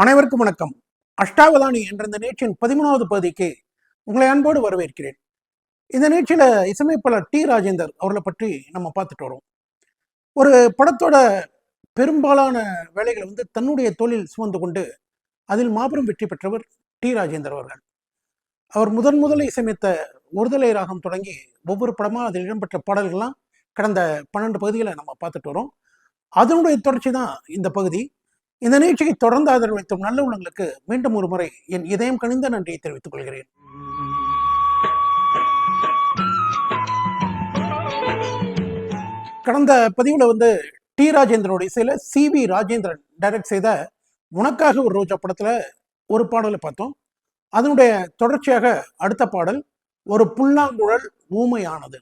அனைவருக்கும் வணக்கம். அஷ்டாவதானி என்ற இந்த நிகழ்ச்சியின் பதிமூணாவது பகுதிக்கு உங்களை அன்போடு வரவேற்கிறேன். இந்த நிகழ்ச்சியில இசையமைப்பாளர் டி ராஜேந்தர் அவர்களை பற்றி நம்ம பார்த்துட்டு வரோம். ஒரு படத்தோட பெரும்பாலான வேலைகளை வந்து தன்னுடைய தொழில் சுமந்து கொண்டு அதில் மாபெரும் வெற்றி பெற்றவர் டி ராஜேந்தர் அவர்கள். அவர் முதன் முதல் இசையமைத்த ஒருதலை ராகம் தொடங்கி ஒவ்வொரு படமாக அதில் இடம்பெற்ற பாடல்கள்லாம் கடந்த பன்னெண்டு பகுதிகளை நம்ம பார்த்துட்டு வரோம். அதனுடைய தொடர்ச்சி தான் இந்த பகுதி. இந்த நிகழ்ச்சியை தொடர்ந்து ஆதரவளித்தும் நல்ல உள்ளங்களுக்கு மீண்டும் ஒரு முறை என் இதயம் கனிந்த நன்றியை தெரிவித்துக் கொள்கிறேன். கடந்த பதிவுல வந்து டி ராஜேந்திரோட இசையில சி வி ராஜேந்திரன் டைரக்ட் செய்த உனக்காக ஒரு ரோஜா படத்துல ஒரு பாடலை பார்த்தோம். அதனுடைய தொடர்ச்சியாக அடுத்த பாடல் ஒரு புல்லாங்குழல் ஊமையானது.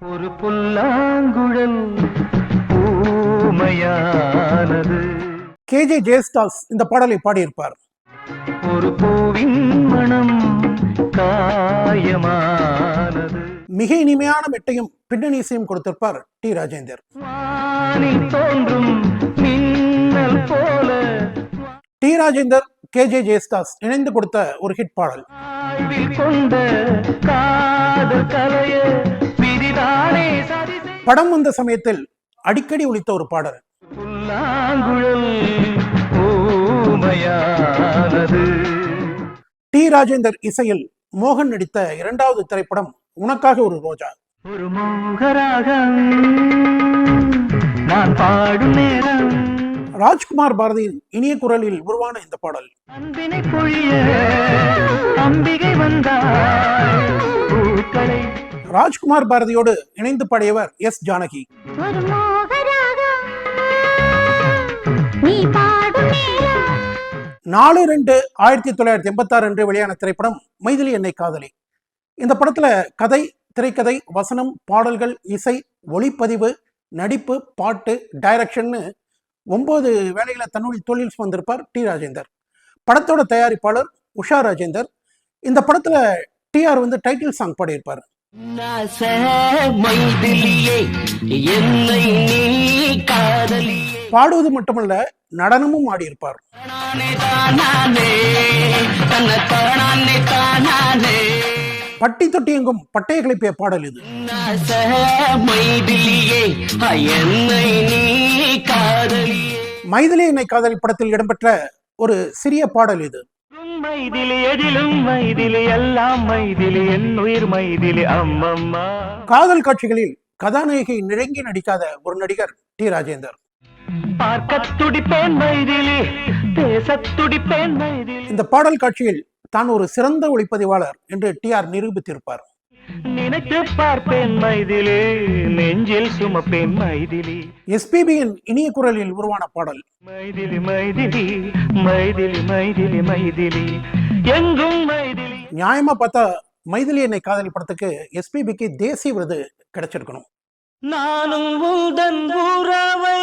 ஒரு புல்லாங்குழல் ஊமையானது. கேஜே ஜெயஸ்டாஸ் இந்த பாடலை பாடியிருப்பார். ஒரு பூவின் மனம் காயமானது. மிக இனிமையான மெட்டையும் பின்னணி இசையும் கொடுத்திருப்பார் டி ராஜேந்தர். தோன்றும் போல. டி ராஜேந்தர் கேஜே ஜெயஸ்தாஸ் இணைந்து கொடுத்த ஒரு ஹிட் பாடல். படம் வந்த சமயத்தில் அடிக்கடி ஒலித்த ஒரு பாடல். புல்லாங்குழல் ஊமையானது. டி. ராஜேந்தர் இசையில் மோகன் நடித்த இரண்டாவது திரைப்படம் உனக்காக ஒரு ரோஜா. ஒரு மோகராகம் நான் பாடும் நேரம். ராஜ்குமார் பாரதியின் இனிய குரலில் உருவான இந்த பாடல். அன்பினை பொழிய அம்பிகை வந்தாள் பூக்களை ராஜ்குமார் பாரதியோடு இணைந்து பாடியவர் எஸ். ஜானகி. நாலு ரெண்டு ஆயிரத்தி தொள்ளாயிரத்தி எண்பத்தாறு அன்று வெளியான திரைப்படம் மைதிலி என்னை காதலி. இந்த படத்துல கதை திரைக்கதை வசனம் பாடல்கள் இசை ஒளிப்பதிவு நடிப்பு பாட்டு டைரக்ஷன்னு ஒன்பது வேலைகளை தன்னுடைய தொழில் சுமந்திருப்பார் டி ராஜேந்தர். படத்தோட தயாரிப்பாளர் உஷா ராஜேந்தர். இந்த படத்துல டிஆர் வந்து டைட்டில் சாங் பாடியிருப்பார். மைதிலியே என்னை நீ காதலியே. பாடுவது மட்டுமல்ல நடனமும் ஆடியிருப்பார். பட்டி தொட்டி எங்கும் பட்டைய கிளப்பிய பாடல் இது. மைதிலி என்னை காதலி படத்தில் இடம்பெற்ற ஒரு சிறிய பாடல் இது. மைதிலி எதிலும் மைதிலி எல்லாம் மைதிலி என் உயிர் மைதிலி அம்மம்மா. காதல் காட்சிகளில் கதாநாயகி நெருங்கி நடிக்காத ஒரு நடிகர் டி. ராஜேந்தர். பார்க்க துடிப்பேன் மைதிலி பேச துடிப்பேன் மைதிலி. இந்த பாடல் காட்சியில் தான் ஒரு சிறந்த ஒளிப்பதிவாளர் என்று டிஆர் நிரூபித்திருப்பார். நினைத்து பார்ப்பேன் மைதிலி நெஞ்சில் சுமப்பேன் மைதிலி. எஸ்பிபியின் இனிய குரலில் உருவான பாடல். மைதிலி மைதிலி மைதிலி மைதிலி மைதிலி. எங்கும் மைதிலி. நியாயமா பார்த்தா மைதிலி என்னை காதலி படத்துக்கு எஸ்பிபிக்கு தேசிய விருது கிடைச்சிருக்கணும். நானும் உந்தன் உறவை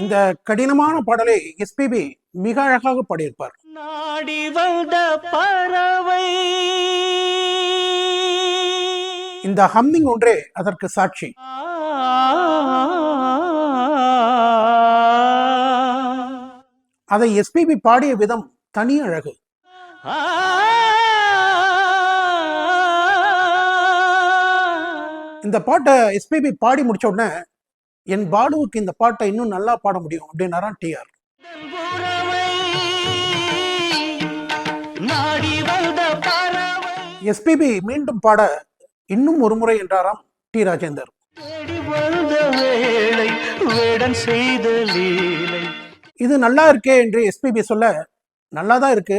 இந்த கடினமான பாடலை எஸ்பிபி மிக அழகாக பாடியிருப்பார். நாடி வந்த பறவை. இந்த ஹம்மிங் ஒன்றே அதற்கு சாட்சி. அதை எஸ்பிபி பாடிய விதம் தனி அழகு. இந்த பாட்டை எஸ்பிபி பாடி முடிச்ச உடனே என் பாலுவுக்கு இந்த பாட்டை இன்னும் நல்லா பாட முடியும் அப்படின்னாராம் டிஆர் எஸ்பிபி மீண்டும் பாட இன்னும் ஒரு முறை என்றாராம் டி ராஜேந்தர். இது நல்லா இருக்கே என்று எஸ்பிபி சொல்ல நல்லா தான் இருக்கு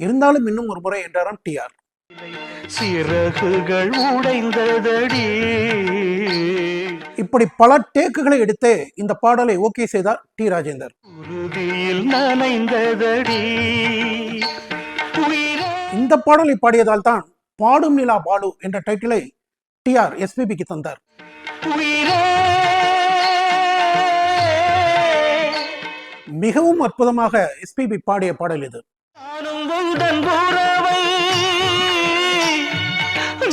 இருந்தாலும் இன்னும் ஒரு முறை என்றாராம் டிஆர் சிறகுகள் உடைந்ததடி. இப்படி பல டேக்குகளை எடுத்து இந்த பாடலை ஓகே செய்தார் டி ராஜேந்தர். இந்த பாடலை பாடியதால் தான் பாடும் நிலா பாலு என்ற டைட்டிலை டிஆர் எஸ்பிபிக்கு தந்தார். மிகவும் அற்புதமாக எஸ்பிபி பாடிய பாடல் இது.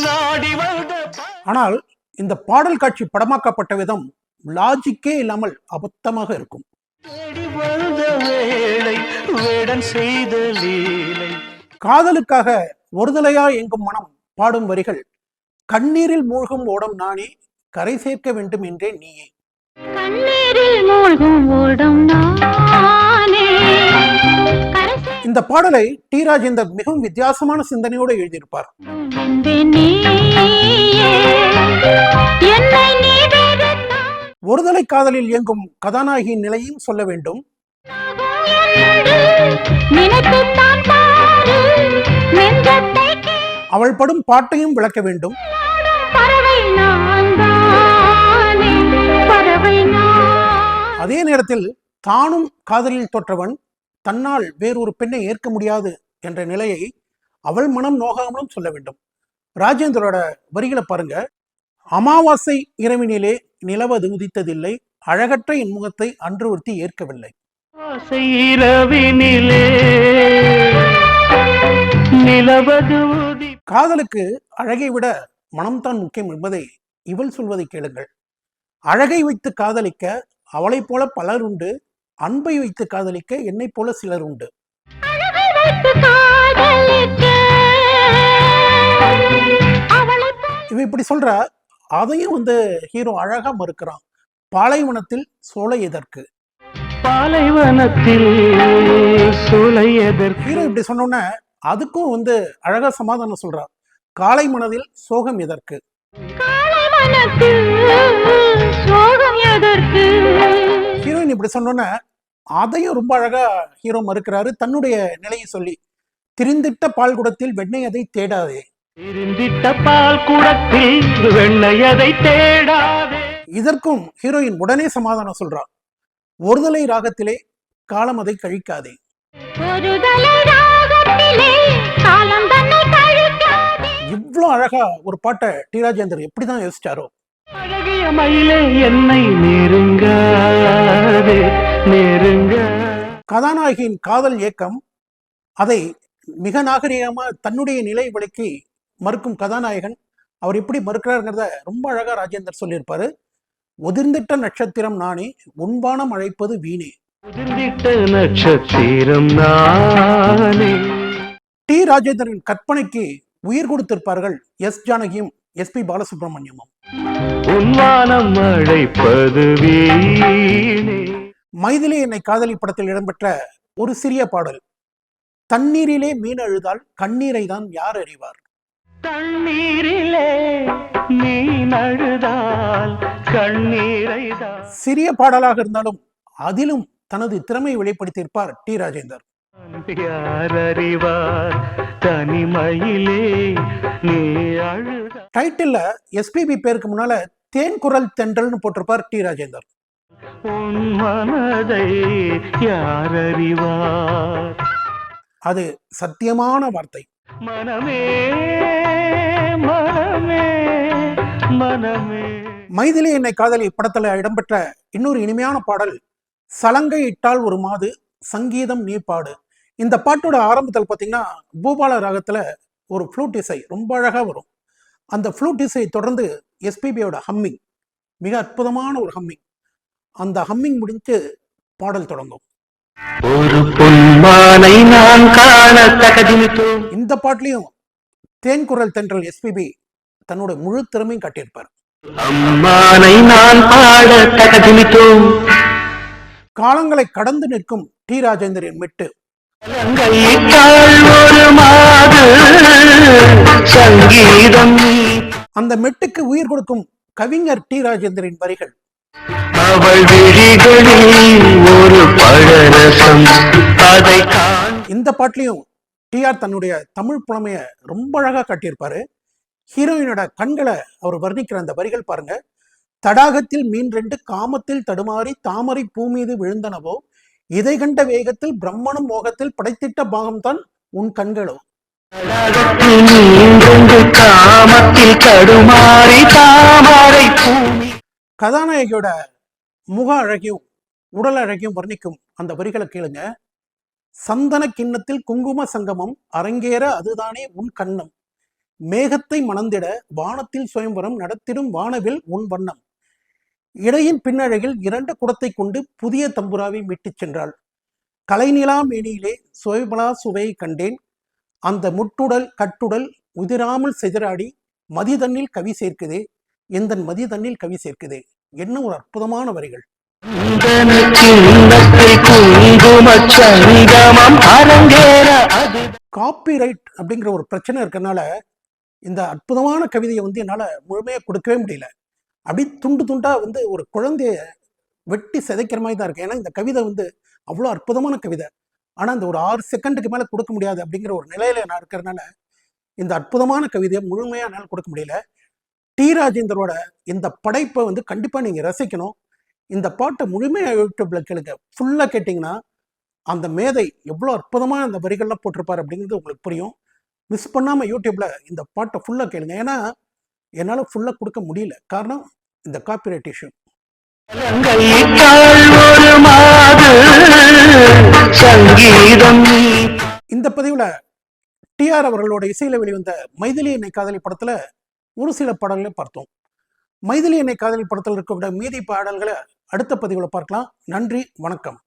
நாடி வந்த ப- ஆனால் இந்த பாடல் காட்சி படமாக்கப்பட்ட விதம் லாஜிக்கே இல்லாமல் அபத்தமாக இருக்கும். காதலுக்காக ஒருதலையா எங்கும் மனம் பாடும் வரிகள் கண்ணீரில் மூழ்கும் ஓடம் நானே கரை சேர்க்க வேண்டும் என்றே நீயே. கண்ணீரில் மூழ்கும் ஓடும் நானே. இந்த பாடலை டி ராஜேந்தர் மிகவும் வித்தியாசமான சிந்தனையோடு எழுதியிருப்பார். ஒருதலை காதலில் இயங்கும் கதாநாயகியின் நிலையும் சொல்ல வேண்டும். அவள் படும் பாட்டையும் விளக்க வேண்டும். அதே நேரத்தில் தானும் காதலில் தோற்றவன். தன்னால் வேறொரு பெண்ணை ஏற்க முடியாது என்ற நிலையை அவள் மனம் நோகாமலும் சொல்ல வேண்டும். ராஜேந்திரோட வரிகளை பாருங்க. அமாவாசை இரவினிலே நிலவது உதித்ததில்லை அழகற்ற என் முகத்தை அன்று ஒருத்தி ஏற்கவில்லை. காதலுக்கு அழகை விட மனம்தான் முக்கியம் என்பதை இவள் சொல்வதை கேளுங்கள். அழகை வைத்து காதலிக்க அவளைப் போல பலர் உண்டு. அன்பை வைத்து காதலிக்க என்னைப் போல சிலர் உண்டு. அழகை வைத்து காதலிக்க. அவளைப் போல் இவ இப்படி சொல்றா அதையும் வந்து ஹீரோ அழகா மறுக்கிறான். பாலைவனத்தில் சோலை எதற்கு? பாலைவனத்தில் சூளை எதற்கு? ஹீரோ இப்படி சொன்னோன்னே அதுக்கும் வந்து அழகா சமாதானம் சொல்றா. காலை மனதில் சோகம் எதற்கு? ஹீரோயின் இப்படி சொன்னோன்னே அதையும் ரொம்ப அழகா ஹீரோ மறுக்கிறாரு. தன்னுடைய நிலையை சொல்லி திரிந்திட்ட பால் குடத்தில் வெண்ணெய் அதை தேடாதே. இருந்திட்ட பால் குடத்தில் வெண்ணையதை தேடாதே. இதற்கும் ஹீரோயின் உடனே சமாதானம் சொல்றா ஒருதலை ராகத்திலே காலம் அதை கழிக்காதே. ஒரு தலை ராகத்திலே காலம் தன்னை கழிக்காதே. இவ்வளோ அழகா ஒரு பாட்டை டி. ராஜேந்தர் எப்படிதான் யோசிச்சாரோ அழகிய மயிலே என்னை நெருங்காதே நெருங்க. கதாநாயகியின் காதல் ஏக்கம் அதை மிக நாகரிகமா தன்னுடைய நிலை விலக்கி மறுக்கும் கதாநாயகன். அவர் எப்படி மறுக்கிறாருங்கிறத ரொம்ப அழகா ராஜேந்தர் சொல்லியிருப்பாரு. உதிர்ந்திட்ட நட்சத்திரம் நானே உண்பானம் அழைப்பது வீணே. உதிர்ந்திட்ட நட்சத்திரம் நானே. டி. ராஜேந்திரன் கற்பனைக்கு உயிர் கொடுத்திருப்பார்கள் எஸ். ஜானகியும் எஸ்பி பாலசுப்ரமணியமும். உன்வானம் அழைப்பது வீணே. மைதிலி என்னை காதலி படத்தில் இடம்பெற்ற ஒரு சிறிய பாடல். தண்ணீரிலே மீன் அழுதால் கண்ணீரை தான் யார் அறிவார்? தண்ணீரிலே நீ நழுதால் கண்ணீரை சிறிய பாடலாக இருந்தாலும் அதிலும் தனது திறமையை வெளிப்படுத்தியிருப்பார் டி. ராஜேந்தர். டைட்டில்ல எஸ்பிபி பேருக்கு முன்னால தேன் குரல் தென்றல்னு போட்டிருப்பார் டி ராஜேந்தர். அது சத்தியமான வார்த்தை. மனமே மனமே மனமே. மைதிலி என்னை காதலி படத்துல இடம்பெற்ற இன்னொரு இனிமையான பாடல் சலங்கை இட்டால் ஒரு மாது சங்கீதம் நீ பாடு இந்த பாட்டோட ஆரம்பத்தில் பார்த்தீங்கன்னா பூபால ராகத்துல ஒரு ஃப்ளூட் இசை ரொம்ப அழகா வரும். அந்த ஃப்ளூட் இசை தொடர்ந்து எஸ்பிபியோட ஹம்மிங் மிக அற்புதமான ஒரு ஹம்மிங் அந்த ஹம்மிங் முடிஞ்சு பாடல் தொடங்கும். இந்த பாட்டுலையும் தேன் குரல் தென்றல் எஸ்பிபி தன்னோட முழு திறமையும் காட்டியிருப்பார். காலங்களை கடந்து நிற்கும் டி ராஜேந்திரன் மெட்டு. அந்த மெட்டுக்கு உயிர் கொடுக்கும் கவிஞர் டி ராஜேந்தரின் வரிகள். அவள் ஒரு இந்த டிஆர் தன்னுடைய தமிழ் புலமைய ரொம்ப அழகா காட்டியிருப்பாரு. ஹீரோயினோட கண்களை அவர் வர்ணிக்கிற அந்த வரிகள் பாருங்க. தடாகத்தில் மீன் ரெண்டு காமத்தில் தடுமாறி தாமரை பூ மீது விழுந்தனவோ இதை கண்ட வேகத்தில் பிரம்மனும் மோகத்தில் படைத்திட்ட பாகம்தான் உன் கண்களோ. தடாகத்தில் நீண்டென்று காமத்தில் தடுமாறி தாமரை பூமி. கதாநாயகியோட முக அழகையும் உடல் அழகையும் வர்ணிக்கும் அந்த வரிகளை கேளுங்க. சந்தன கிண்ணத்தில் குங்கும சங்கமம் அரங்கேற அதுதானே உன் கண்ணம். மேகத்தை மணந்திட வானத்தில் சுயம்பரம் நடத்திடும் வானவில் உன் வண்ணம். இடையின் பின்னழகில் இரண்டு குடத்தை கொண்டு புதிய தம்புராவை மீட்டுச் சென்றாள். கலைநிலா மேனியிலே சுவைபலா சுவையை கண்டேன். அந்த முட்டுடல் கட்டுடல் உதிராமல் செதிராடி மதிதண்ணில் கவி சேர்க்குதே எந்தன் மதிதன்னில் கவி சேர்க்குதே? என்ன ஒரு அற்புதமான வரிகள். காப்பிரைட் அப்படிங்கிற ஒரு பிரச்சனை இருக்கனால இந்த அற்புதமான கவிதையை வந்து என்னால் முழுமையாக கொடுக்கவே முடியல. அப்படி துண்டு துண்டா வந்து ஒரு குழந்தைய வெட்டி சிதைக்கிற மாதிரி தான் இருக்கு ஏன்னா இந்த கவிதை வந்து அவ்வளோ அற்புதமான கவிதை. ஆனால் இந்த ஒரு ஆறு செகண்டுக்கு மேலே கொடுக்க முடியாது அப்படிங்கிற ஒரு நிலையில நான் இருக்கிறதுனால இந்த அற்புதமான கவிதையை முழுமையாக என்னால் கொடுக்க முடியல. டி. ராஜேந்தரோட இந்த படைப்பை வந்து கண்டிப்பாக நீங்கள் ரசிக்கணும். இந்த பாட்டை முழுமையாக யூடியூப்ல கேளுங்க. ஃபுல்லாக கேட்டிங்கன்னா அந்த மேதை எவ்வளோ அற்புதமாக அந்த வரிகள்லாம் போட்டிருப்பார் அப்படிங்கிறது உங்களுக்கு புரியும். மிஸ் பண்ணாமல் யூடியூப்ல இந்த பாட்டை ஃபுல்லாக கேளுங்க. ஏன்னா என்னால் ஃபுல்லாக கொடுக்க முடியல. காரணம் இந்த காப்பிரைட் இஷ்யூ இந்த பதிவில் டிஆர் அவர்களோட இசையில வெளிவந்த மைதிலி என்னை காதலி படத்தில் ஒரு சில பாடல்களை பார்த்தோம். மைதிலி என்னை காதலி படத்தில் இருக்கக்கூடிய மீதி பாடல்களை அடுத்த பதிவில் பார்க்கலாம். நன்றி வணக்கம்.